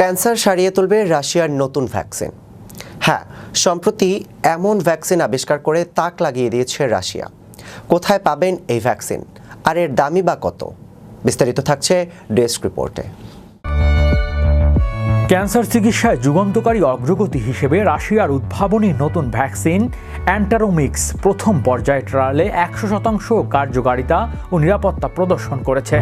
Cancer সারিয়ে তুলবে রাশিয়ার নতুন ভ্যাকসিন। হ্যাঁ সম্প্রতি এমন ভ্যাকসিন আবিষ্কার করে তাক লাগিয়ে দিয়েছে রাশিয়া। কোথায় পাবেন এই ভ্যাকসিন? আর এর দামই বা কত? বিস্তারিত থাকছে ডেস্ক রিপোর্টে। ক্যান্সার চিকিৎসায় যুগান্তকারী অগ্রগতি হিসেবে রাশিয়ার উদ্ভাবনী নতুন ভ্যাকসিন অ্যান্টারোমিক্স প্রথম পর্যায়ে ট্রায়ালে একশো শতাংশ কার্যকারিতা ও নিরাপত্তা প্রদর্শন করেছে।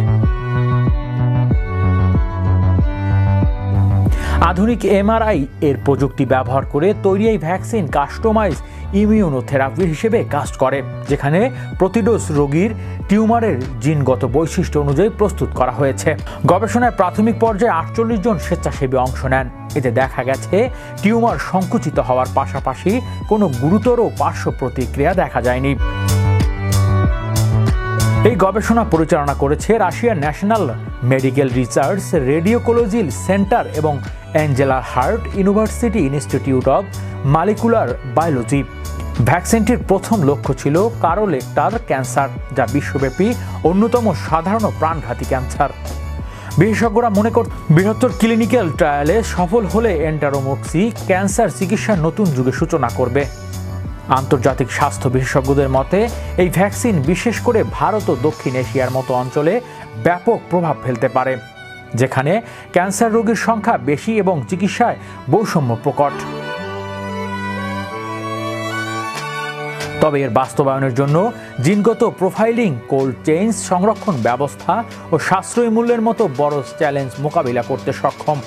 আধুনিক এমআরআই এর প্রযুক্তি ব্যবহার করে তৈরি এই ভ্যাকসিন কাস্টমাইজ ইমিউনোথেরাপি হিসেবে কাজ করে, যেখানে প্রতিডোজ রোগীর টিউমারের জিনগত বৈশিষ্ট্য অনুযায়ী প্রস্তুত করা হয়েছে। গবেষণায় প্রাথমিক পর্যায়ে আটচল্লিশ জন স্বেচ্ছাসেবী অংশ নেন। এতে দেখা গেছে, টিউমার সংকুচিত হওয়ার পাশাপাশি কোনো গুরুতর পার্শ্ব প্রতিক্রিয়া দেখা যায়নি। এই গবেষণা পরিচালনা করেছে রাশিয়ার national medical research radiology centre এবং Angela Hart university institute of molecular biology. ভ্যাকসিনটির প্রথম লক্ষ্য ছিল কারোলেক্টার ক্যান্সার, যা বিশ্বব্যাপী অন্যতম সাধারণ প্রাণঘাতী ক্যান্সার। বিশেষজ্ঞরা মনে কর বৃহত্তর ক্লিনিক্যাল ট্রায়ালে সফল হলে এন্টারোমক্সি ক্যান্সার চিকিৎসার নতুন যুগে সূচনা করবে। আন্তর্জাতিক স্বাস্থ্য বিশেষজ্ঞদের মতে, এই ভ্যাকসিন বিশেষ করে ভারত ও দক্ষিণ এশিয়ার মতো অঞ্চলে ব্যাপক প্রভাব ফেলতে পারে। যেখানে ক্যান্সার রোগীর সংখ্যা বেশি এবং চিকিৎসায় বৈষম্য প্রকট। তবে এর বাস্তবায়নের জন্য জিনগত প্রোফাইলিং, কোল্ড চেইন সংরক্ষণ ব্যবস্থা ও সাশ্রয়ী মূল্যের মতো বড় চ্যালেঞ্জ মোকাবিলা করতে সক্ষম।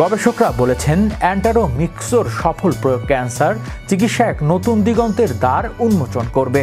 গবেষকরা বলেছেন অ্যান্টারো মিক্সোর সফল প্রয়োগ ক্যান্সার চিকিৎসা এক নতুন দিগন্তের দ্বার উন্মোচন করবে।